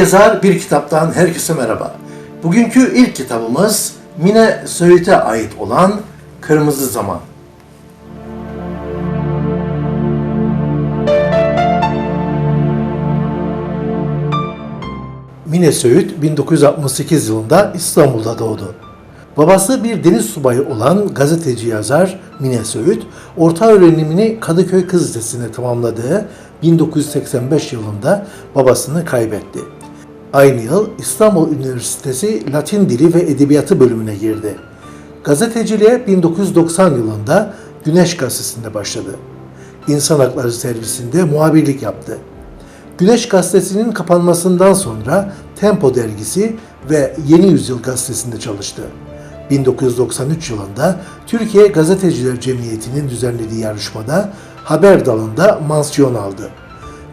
Yazar bir kitaptan herkese merhaba. Bugünkü ilk kitabımız Mine Söğüt'e ait olan Kırmızı Zaman. Mine Söğüt 1968 yılında İstanbul'da doğdu. Babası bir deniz subayı olan gazeteci yazar Mine Söğüt, orta öğrenimini Kadıköy Kız Lisesi'nde tamamladığı 1985 yılında babasını kaybetti. Aynı yıl İstanbul Üniversitesi Latin Dili ve Edebiyatı bölümüne girdi. Gazeteciliğe 1990 yılında Güneş Gazetesi'nde başladı. İnsan Hakları Servisinde muhabirlik yaptı. Güneş Gazetesi'nin kapanmasından sonra Tempo dergisi ve Yeni Yüzyıl gazetesinde çalıştı. 1993 yılında Türkiye Gazeteciler Cemiyeti'nin düzenlediği yarışmada haber dalında mansiyon aldı.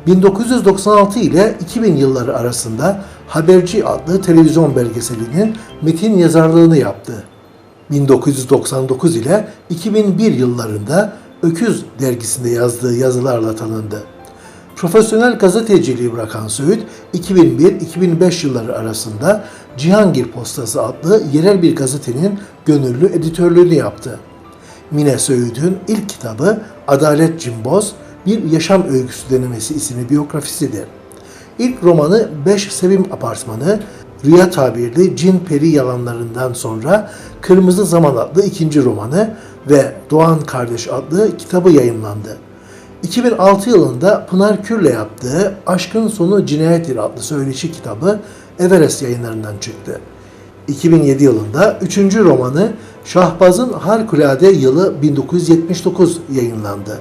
1996 ile 2000 yılları arasında Haberci adlı televizyon belgeselinin metin yazarlığını yaptı. 1999 ile 2001 yıllarında Öküz dergisinde yazdığı yazılarla tanındı. Profesyonel gazeteciliği bırakan Söğüt, 2001-2005 yılları arasında Cihangir Postası adlı yerel bir gazetenin gönüllü editörlüğünü yaptı. Mine Söğüt'ün ilk kitabı Adalet Cimboz, Bir Yaşam Öyküsü Denemesi isimli biyografisidir. İlk romanı Beş Sevim Apartmanı, Rüya tabirli Cin Peri Yalanlarından sonra Kırmızı Zaman adlı ikinci romanı ve Doğan Kardeş adlı kitabı yayınlandı. 2006 yılında Pınar Kür'le yaptığı Aşkın Sonu Cinayettir adlı söyleşi kitabı Everest yayınlarından çıktı. 2007 yılında 3. romanı Şahbaz'ın Harikulade Yılı 1979 yayınlandı.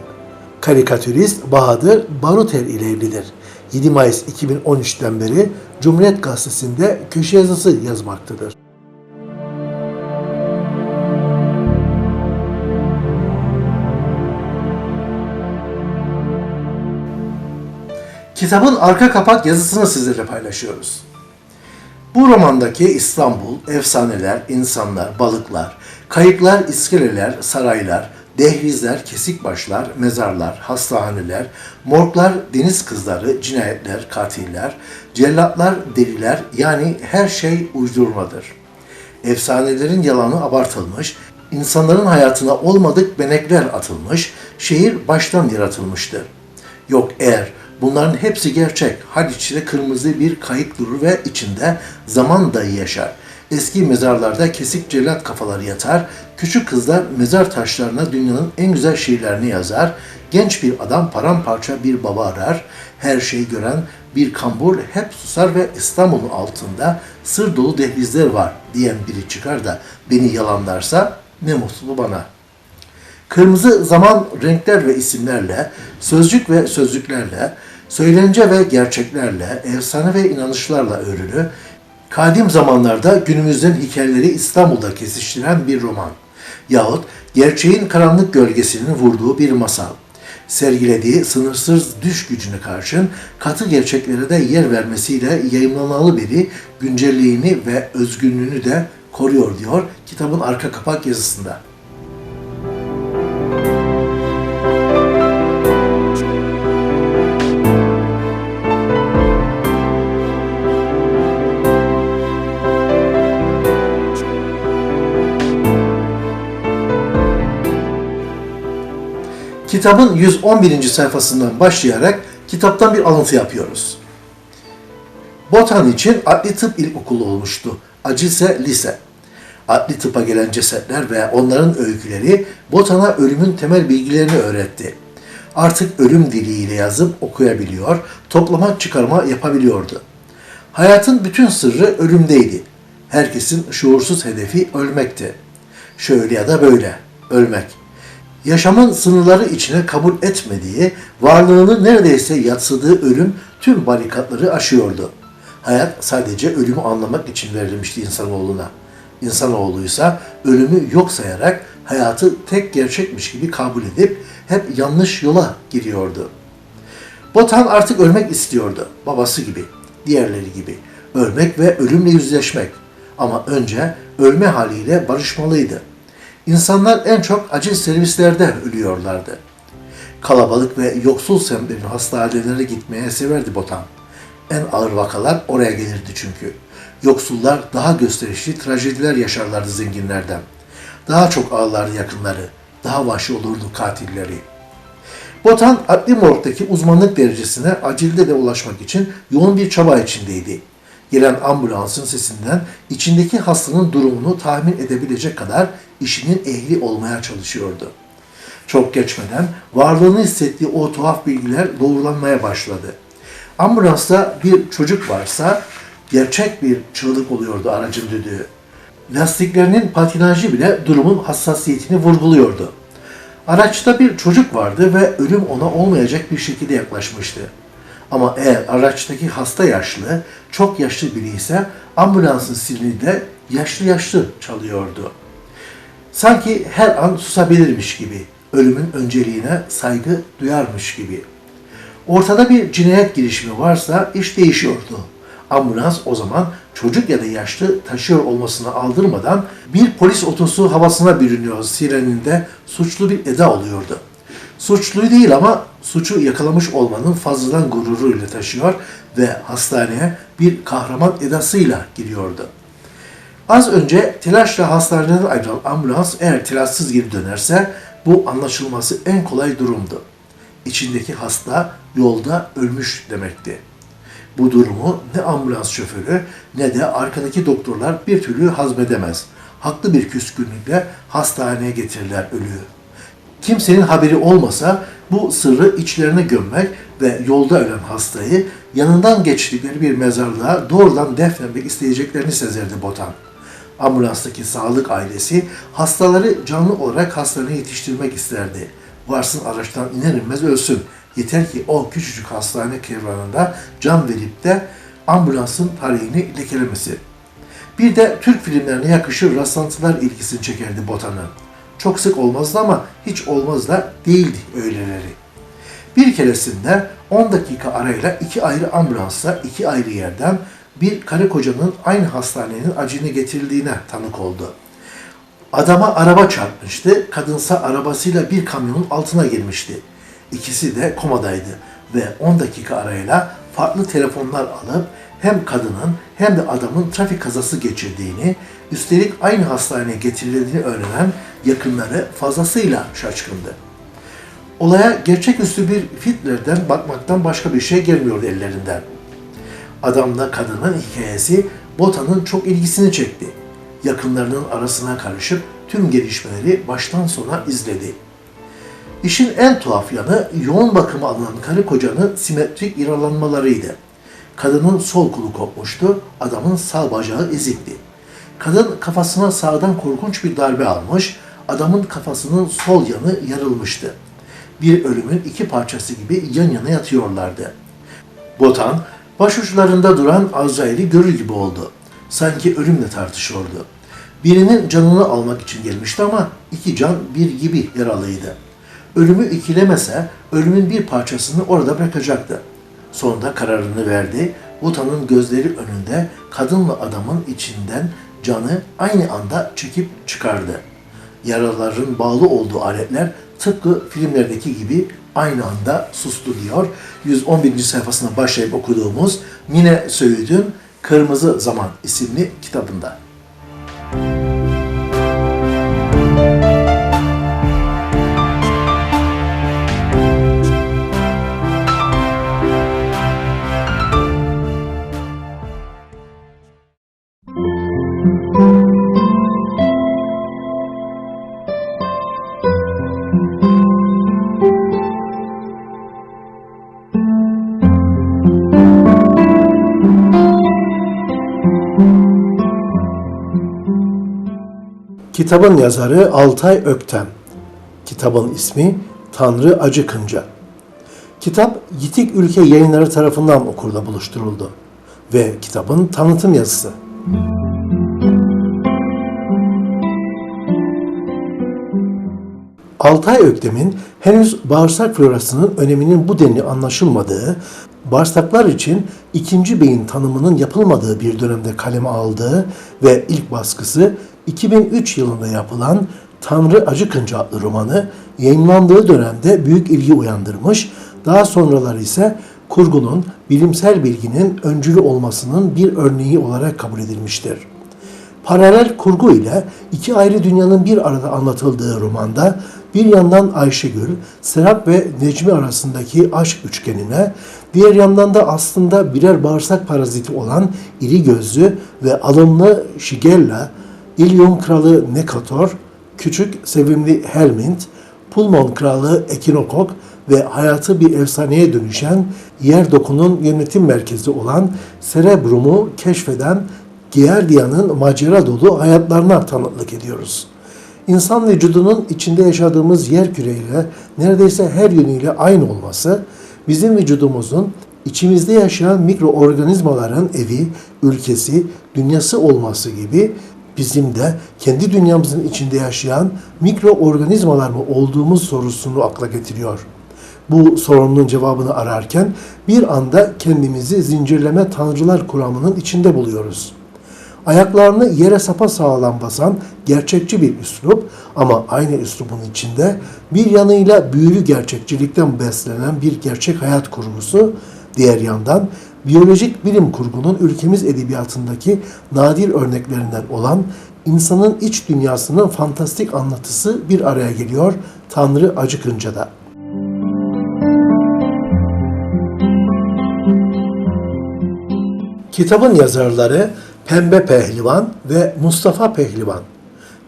Karikatürist Bahadır Baruter ile evlidir. 7 Mayıs 2013'ten beri Cumhuriyet Gazetesi'nde köşe yazısı yazmaktadır. Kitabın arka kapak yazısını sizlerle paylaşıyoruz. Bu romandaki İstanbul, efsaneler, insanlar, balıklar, kayıklar, iskeleler, saraylar, dehlizler, kesik başlar, mezarlar, hastahaneler, morglar, deniz kızları, cinayetler, katiller, cellatlar, deliler yani her şey uydurmadır. Efsanelerin yalanı abartılmış, insanların hayatına olmadık benekler atılmış, şehir baştan yaratılmıştır. Yok eğer bunların hepsi gerçek. Haliç'te kırmızı bir kayık durur ve içinde zaman dayı yaşar. Eski mezarlarda kesik cellat kafaları yatar. Küçük kızlar mezar taşlarına dünyanın en güzel şiirlerini yazar. Genç bir adam paramparça bir baba arar. Her şeyi gören bir kambur hep susar ve İstanbul'un altında sır dolu dehlizler var diyen biri çıkar da beni yalanlarsa ne mutlu bana.'' Kırmızı zaman renkler ve isimlerle, sözcük ve sözcüklerle, söylence ve gerçeklerle, efsane ve inanışlarla örülü, kadim zamanlarda günümüzden hikayeleri İstanbul'da kesiştiren bir roman yahut gerçeğin karanlık gölgesinin vurduğu bir masal. Sergilediği sınırsız düş gücüne karşın katı gerçeklere de yer vermesiyle yayınlanalı biri güncelliğini ve özgünlüğünü de koruyor diyor kitabın arka kapak yazısında. Kitabın 111. sayfasından başlayarak kitaptan bir alıntı yapıyoruz. Botan için adli tıp ilkokulu olmuştu. Acı ise lise. Adli tıpa gelen cesetler ve onların öyküleri Botan'a ölümün temel bilgilerini öğretti. Artık ölüm diliyle yazıp okuyabiliyor, toplama çıkarma yapabiliyordu. Hayatın bütün sırrı ölümdeydi. Herkesin şuursuz hedefi ölmekti. Şöyle ya da böyle, ölmek yaşamın sınırları içine kabul etmediği, varlığını neredeyse yatsıdığı ölüm tüm barikatları aşıyordu. Hayat sadece ölümü anlamak için verilmişti insanoğluna. İnsanoğluysa ölümü yok sayarak hayatı tek gerçekmiş gibi kabul edip hep yanlış yola giriyordu. Botan artık ölmek istiyordu. Babası gibi, diğerleri gibi. Ölmek ve ölümle yüzleşmek. Ama önce ölme haliyle barışmalıydı. İnsanlar en çok acil servislerde ölüyorlardı. Kalabalık ve yoksul semtlerin hastanelere gitmeye severdi Botan. En ağır vakalar oraya gelirdi çünkü. Yoksullar daha gösterişli trajediler yaşarlardı zenginlerden. Daha çok ağlardı yakınları, daha vahşi olurdu katilleri. Botan adli morgdaki uzmanlık derecesine acilde de ulaşmak için yoğun bir çaba içindeydi. Gelen ambulansın sesinden içindeki hastanın durumunu tahmin edebilecek kadar işinin ehli olmaya çalışıyordu. Çok geçmeden varlığını hissettiği o tuhaf bilgiler doğrulanmaya başladı. Ambulansta bir çocuk varsa gerçek bir çığlık oluyordu aracın düdüğü. Lastiklerinin patinajı bile durumun hassasiyetini vurguluyordu. Araçta bir çocuk vardı ve ölüm ona olmayacak bir şekilde yaklaşmıştı. Ama eğer araçtaki hasta yaşlı, çok yaşlı biri ise ambulansın zilini de yaşlı yaşlı çalıyordu. Sanki her an susabilirmiş gibi, ölümün önceliğine saygı duyarmış gibi. Ortada bir cinayet girişimi varsa iş değişiyordu. Ambulans o zaman çocuk ya da yaşlı taşıyor olmasına aldırmadan bir polis otosu havasına bürünüyor sireninde suçlu bir eda oluyordu. Suçlu değil ama suçu yakalamış olmanın fazladan gururuyla taşıyor ve hastaneye bir kahraman edasıyla giriyordu. Az önce telaşla hastaneden ayrılan ambulans eğer telaşsız geri dönerse bu anlaşılması en kolay durumdu. İçindeki hasta yolda ölmüş demekti. Bu durumu ne ambulans şoförü ne de arkadaki doktorlar bir türlü hazmedemez. Haklı bir küskünlükle hastaneye getirirler ölüyü. Kimsenin haberi olmasa bu sırrı içlerine gömmek ve yolda ölen hastayı yanından geçtikleri bir mezarlığa doğrudan defnetmek isteyeceklerini sezerdi Botan. Ambulanstaki sağlık ailesi hastaları canlı olarak hastaneye yetiştirmek isterdi. Varsın araçtan iner inmez ölsün. Yeter ki o küçücük hastane kervanında can verip de ambulansın tarihini lekelemesi. Bir de Türk filmlerine yakışır rastlantılar ilgisini çekerdi Botan'ın. Çok sık olmazdı ama hiç olmaz da değildi öyleleri. Bir keresinde 10 dakika arayla iki ayrı ambulansla iki ayrı yerden bir karı kocanın aynı hastanenin acını getirildiğine tanık oldu. Adama araba çarpmıştı, kadınsa arabasıyla bir kamyonun altına girmişti. İkisi de komadaydı ve 10 dakika arayla farklı telefonlar alıp hem kadının hem de adamın trafik kazası geçirdiğini, üstelik aynı hastaneye getirildiğini öğrenen yakınları fazlasıyla şaşkındı. Olaya gerçeküstü bir filtreden bakmaktan başka bir şey gelmiyordu ellerinden. Adamla kadının hikayesi Bota'nın çok ilgisini çekti. Yakınlarının arasına karışıp tüm gelişmeleri baştan sona izledi. İşin en tuhaf yanı yoğun bakıma alınan karı kocanın simetrik yaralanmalarıydı. Kadının sol kolu kopmuştu, adamın sağ bacağı ezikti. Kadın kafasına sağdan korkunç bir darbe almış, adamın kafasının sol yanı yarılmıştı. Bir ölümün iki parçası gibi yan yana yatıyorlardı. Botan, başuçlarında duran Azrail'i görür gibi oldu. Sanki ölümle tartışıyordu. Birinin canını almak için gelmişti ama iki can bir gibi yaralıydı. Ölümü ikilemese ölümün bir parçasını orada bırakacaktı. Sonunda kararını verdi. Botan'ın gözleri önünde kadınla adamın içinden canı aynı anda çekip çıkardı. Yaraların bağlı olduğu aletler tıpkı filmlerdeki gibi aynı anda sustu diyor. 111. sayfasına başlayıp okuduğumuz Mine Söğüt'ün Kırmızı Zaman isimli kitabında. Kitabın yazarı Altay Öktem. Kitabın ismi Tanrı Acıkınca. Kitap Yitik Ülke Yayınları tarafından okurda buluşturuldu ve kitabın tanıtım yazısı. Altay Öktem'in henüz bağırsak florasının öneminin bu denli anlaşılmadığı, bağırsaklar için ikinci beyin tanımının yapılmadığı bir dönemde kaleme aldığı ve ilk baskısı 2003 yılında yapılan Tanrı Acıkınca adlı romanı yayınlandığı dönemde büyük ilgi uyandırmış, daha sonraları ise kurgunun bilimsel bilginin öncülü olmasının bir örneği olarak kabul edilmiştir. Paralel kurgu ile iki ayrı dünyanın bir arada anlatıldığı romanda bir yandan Ayşegül, Serap ve Necmi arasındaki aşk üçgenine, diğer yandan da aslında birer bağırsak paraziti olan iri gözlü ve alımlı Shigella, İlyum kralı Nekator, küçük sevimli Helmint, Pulmon kralı Ekinokok ve hayatı bir efsaneye dönüşen yer dokunun yönetim merkezi olan Cerebrum'u keşfeden Giardia'nın macera dolu hayatlarına tanıklık ediyoruz. İnsan vücudunun içinde yaşadığımız yer küreyle neredeyse her yönüyle aynı olması, bizim vücudumuzun içimizde yaşayan mikroorganizmaların evi, ülkesi, dünyası olması gibi bizim de kendi dünyamızın içinde yaşayan mikroorganizmalar mı olduğumuz sorusunu akla getiriyor. Bu sorunun cevabını ararken bir anda kendimizi zincirleme tanrılar kuramının içinde buluyoruz. Ayaklarını yere sapa sağlam basan gerçekçi bir üslup ama aynı üslubun içinde bir yanıyla büyülü gerçekçilikten beslenen bir gerçek hayat kurgusu, diğer yandan biyolojik bilim kurgunun ülkemiz edebiyatındaki nadir örneklerinden olan insanın iç dünyasının fantastik anlatısı bir araya geliyor Tanrı acıkınca da. Kitabın yazarları Pembe Pehlivan ve Mustafa Pehlivan.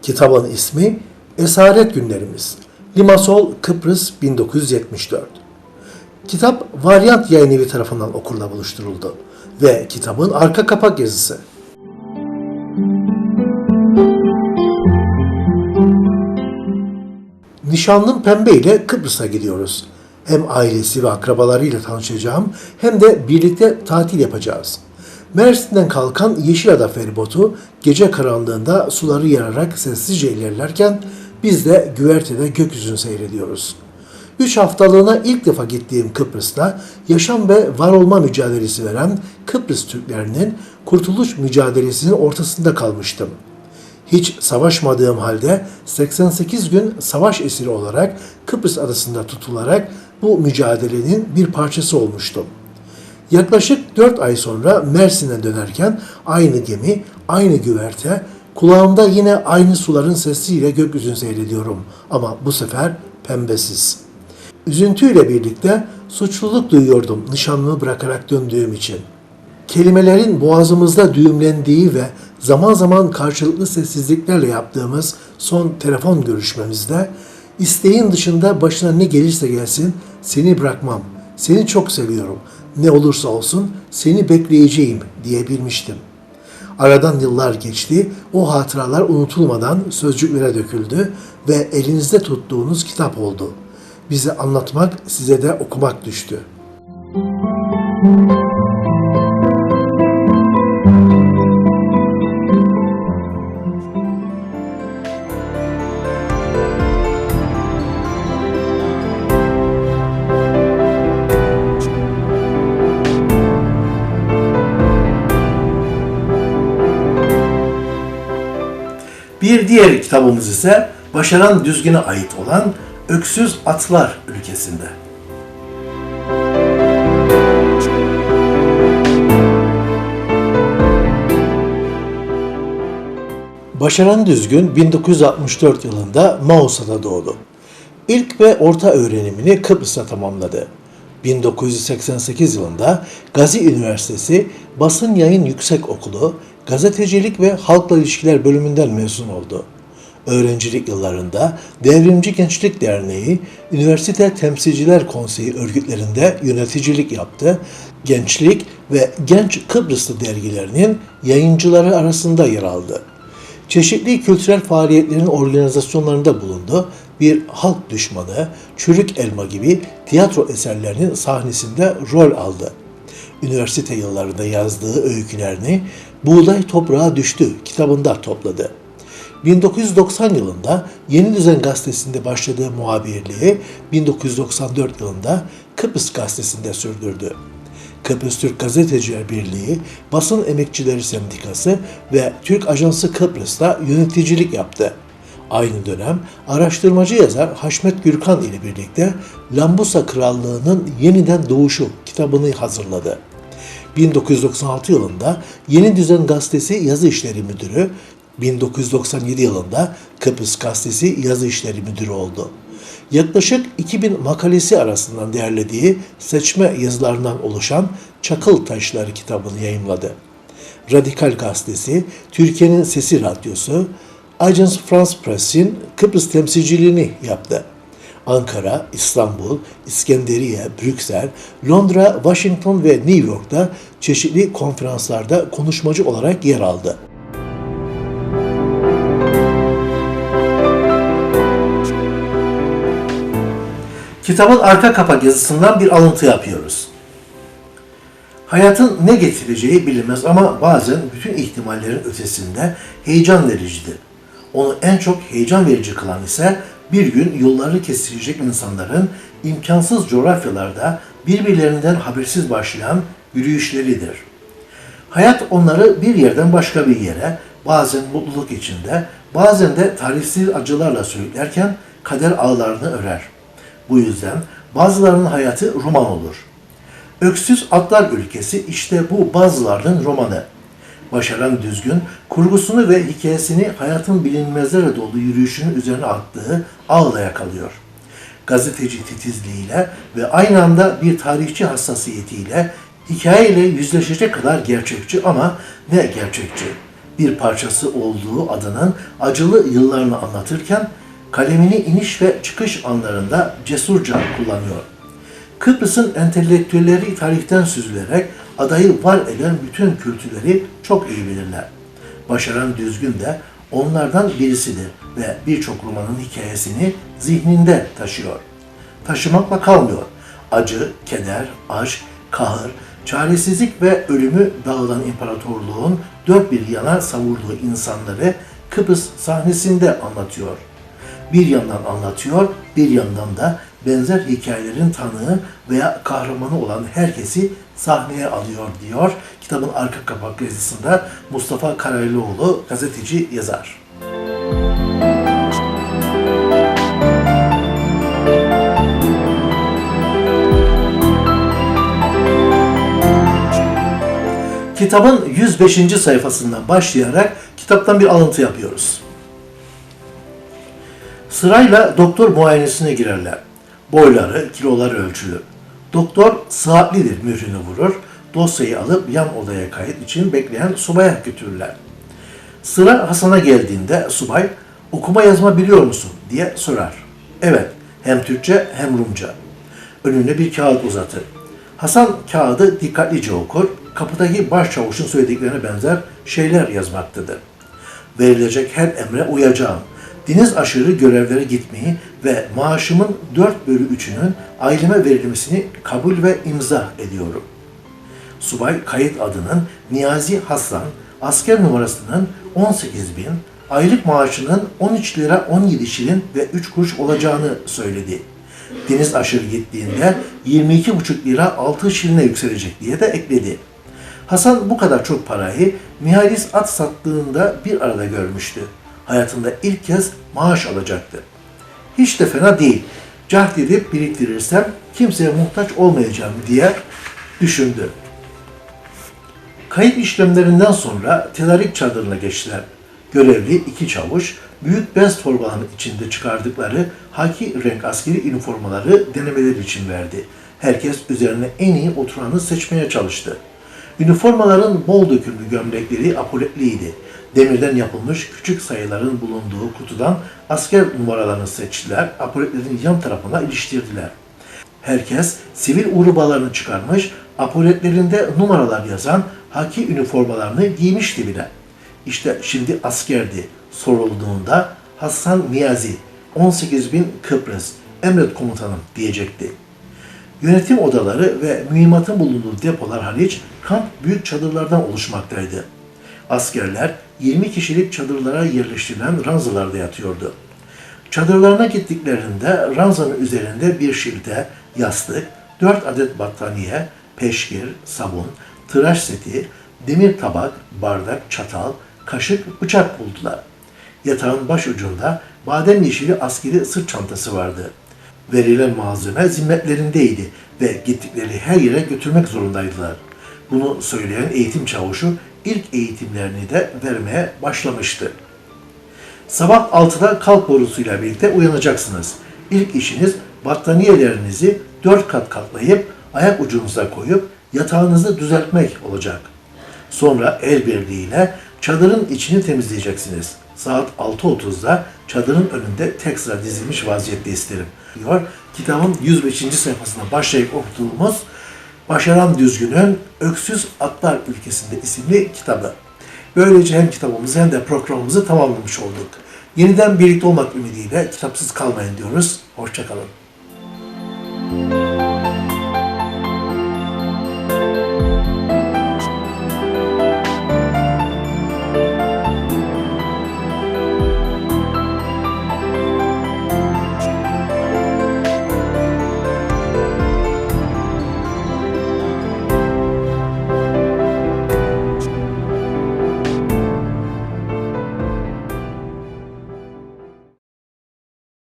Kitabın ismi Esaret Günlerimiz. Limasol, Kıbrıs 1974. Kitap Varyant Yayınevi tarafından okurla buluşturuldu ve kitabın arka kapak yazısı. Nişanlım Pembe ile Kıbrıs'a gidiyoruz. Hem ailesi ve akrabalarıyla tanışacağım hem de birlikte tatil yapacağız. Mersin'den kalkan Yeşilada feribotu gece karanlığında suları yararak sessizce ilerlerken biz de güvertede gökyüzünü seyrediyoruz. Üç haftalığına ilk defa gittiğim Kıbrıs'ta yaşam ve var olma mücadelesi veren Kıbrıs Türklerinin kurtuluş mücadelesinin ortasında kalmıştım. Hiç savaşmadığım halde 88 gün savaş esiri olarak Kıbrıs adasında tutularak bu mücadelenin bir parçası olmuştum. Yaklaşık 4 ay sonra Mersin'e dönerken aynı gemi, aynı güverte, kulağımda yine aynı suların sesiyle gökyüzünü seyrediyorum ama bu sefer pembesiz. Üzüntüyle birlikte suçluluk duyuyordum nişanlımı bırakarak döndüğüm için. Kelimelerin boğazımızda düğümlendiği ve zaman zaman karşılıklı sessizliklerle yaptığımız son telefon görüşmemizde isteğin dışında başına ne gelirse gelsin seni bırakmam, seni çok seviyorum, ne olursa olsun seni bekleyeceğim diyebilmiştim. Aradan yıllar geçti, o hatıralar unutulmadan sözcüklere döküldü ve elinizde tuttuğunuz kitap oldu. Bize anlatmak, size de okumak düştü. Bir diğer kitabımız ise Başaran Düzgün'e ait olan Öksüz Atlar ülkesinde. Başaran Düzgün 1964 yılında Mausa'da doğdu. İlk ve orta öğrenimini Kıbrıs'ta tamamladı. 1988 yılında Gazi Üniversitesi Basın Yayın Yüksek Okulu Gazetecilik ve Halkla İlişkiler bölümünden mezun oldu. Öğrencilik yıllarında Devrimci Gençlik Derneği, Üniversite Temsilciler Konseyi örgütlerinde yöneticilik yaptı. Gençlik ve Genç Kıbrıslı dergilerinin yayıncıları arasında yer aldı. Çeşitli kültürel faaliyetlerin organizasyonlarında bulundu. Bir halk düşmanı, çürük elma gibi tiyatro eserlerinin sahnesinde rol aldı. Üniversite yıllarında yazdığı öykülerini Buğday Toprağa Düştü kitabında topladı. 1990 yılında Yeni Düzen Gazetesi'nde başladığı muhabirliği 1994 yılında Kıbrıs Gazetesi'nde sürdürdü. Kıbrıs Türk Gazeteciler Birliği, Basın Emekçileri Sendikası ve Türk Ajansı Kıbrıs'ta yöneticilik yaptı. Aynı dönem araştırmacı yazar Haşmet Gürkan ile birlikte Lambusa Krallığı'nın Yeniden Doğuşu kitabını hazırladı. 1996 yılında Yeni Düzen Gazetesi Yazı İşleri Müdürü, 1997 yılında Kıbrıs Gazetesi Yazı İşleri Müdürü oldu. Yaklaşık 2000 makalesi arasından derlediği seçme yazılarından oluşan Çakıl Taşları kitabını yayımladı. Radikal Gazetesi, Türkiye'nin Sesi Radyosu, Agence France Press'in Kıbrıs temsilciliğini yaptı. Ankara, İstanbul, İskenderiye, Brüksel, Londra, Washington ve New York'ta çeşitli konferanslarda konuşmacı olarak yer aldı. Kitabın arka kapak yazısından bir alıntı yapıyoruz. Hayatın ne getireceği bilinmez ama bazen bütün ihtimallerin ötesinde heyecan vericidir. Onu en çok heyecan verici kılan ise bir gün yolları kesilecek insanların imkansız coğrafyalarda birbirlerinden habersiz başlayan yürüyüşleridir. Hayat onları bir yerden başka bir yere, bazen mutluluk içinde, bazen de tarifsiz acılarla sürüklerken kader ağlarını örer. Bu yüzden bazılarının hayatı roman olur. Öksüz Atlar Ülkesi işte bu bazılarının romanı. Başaran Düzgün, kurgusunu ve hikayesini hayatın bilinmezlere dolu yürüyüşünün üzerine attığı ağla yakalıyor. Gazeteci titizliğiyle ve aynı anda bir tarihçi hassasiyetiyle hikayeyle yüzleşecek kadar gerçekçi ama ne gerçekçi. Bir parçası olduğu adının acılı yıllarını anlatırken kalemini iniş ve çıkış anlarında cesurca kullanıyor. Kıbrıs'ın entelektüelleri tarihten süzülerek adayı var eden bütün kültürleri çok iyi bilirler. Başaran Düzgün de onlardan birisidir ve birçok romanın hikayesini zihninde taşıyor. Taşımakla kalmıyor. Acı, keder, aşk, kahır, çaresizlik ve ölümü dağılan imparatorluğun dört bir yana savurduğu insanları Kıbrıs sahnesinde anlatıyor bir yandan anlatıyor, bir yandan da benzer hikayelerin tanığı veya kahramanı olan herkesi sahneye alıyor diyor. Kitabın arka kapak yazısında Mustafa Karaylıoğlu gazeteci yazar. Kitabın 105. sayfasından başlayarak kitaptan bir alıntı yapıyoruz. Sırayla doktor muayenesine girerler. Boyları, kiloları ölçülür. Doktor saatlidir mührünü vurur. Dosyayı alıp yan odaya kayıt için bekleyen subaya götürürler. Sıra Hasan'a geldiğinde subay, okuma yazma biliyor musun diye sorar. Evet, hem Türkçe hem Rumca. Önüne bir kağıt uzatır. Hasan kağıdı dikkatlice okur, kapıdaki başçavuşun söylediklerine benzer şeyler yazmaktadır. Verilecek her emre uyacağım deniz aşırı görevlere gitmeyi ve maaşımın 4 bölü 3'ünün aileme verilmesini kabul ve imza ediyorum. Subay kayıt adının Niyazi Hasan, asker numarasının 18 bin, aylık maaşının 13 lira 17 şilin ve 3 kuruş olacağını söyledi. Deniz aşırı gittiğinde 22,5 lira 6 şiline yükselecek diye de ekledi. Hasan bu kadar çok parayı Mihalis at sattığında bir arada görmüştü hayatında ilk kez maaş alacaktı. Hiç de fena değil. Cahd edip biriktirirsem kimseye muhtaç olmayacağım diye düşündü. Kayıt işlemlerinden sonra tedarik çadırına geçtiler. Görevli iki çavuş büyük bez torbalarının içinde çıkardıkları haki renk askeri üniformaları denemeler için verdi. Herkes üzerine en iyi oturanı seçmeye çalıştı. Üniformaların bol dökümlü gömlekleri apoletliydi demirden yapılmış küçük sayıların bulunduğu kutudan asker numaralarını seçtiler, apoletlerin yan tarafına iliştirdiler. Herkes sivil urubalarını çıkarmış, apoletlerinde numaralar yazan haki üniformalarını giymişti bile. İşte şimdi askerdi sorulduğunda Hasan Niyazi, 18 bin Kıbrıs, emret komutanım diyecekti. Yönetim odaları ve mühimmatın bulunduğu depolar hariç kamp büyük çadırlardan oluşmaktaydı. Askerler 20 kişilik çadırlara yerleştirilen ranzalarda yatıyordu. Çadırlarına gittiklerinde ranzanın üzerinde bir şilte, yastık, 4 adet battaniye, peşkir, sabun, tıraş seti, demir tabak, bardak, çatal, kaşık, bıçak buldular. Yatağın baş ucunda badem yeşili askeri sırt çantası vardı. Verilen malzeme zimmetlerindeydi ve gittikleri her yere götürmek zorundaydılar. Bunu söyleyen eğitim çavuşu ilk eğitimlerini de vermeye başlamıştı. Sabah 6'da kalk borusuyla birlikte uyanacaksınız. İlk işiniz battaniyelerinizi dört kat katlayıp ayak ucunuza koyup yatağınızı düzeltmek olacak. Sonra el birliğiyle çadırın içini temizleyeceksiniz. Saat 6.30'da çadırın önünde tek sıra dizilmiş vaziyette isterim. Diyor kitabın 105. sayfasına başlayıp okuduğumuz Başaran Düzgün'ün Öksüz Atlar Ülkesinde isimli kitabı. Böylece hem kitabımızı hem de programımızı tamamlamış olduk. Yeniden birlikte olmak ümidiyle kitapsız kalmayın diyoruz. Hoşçakalın.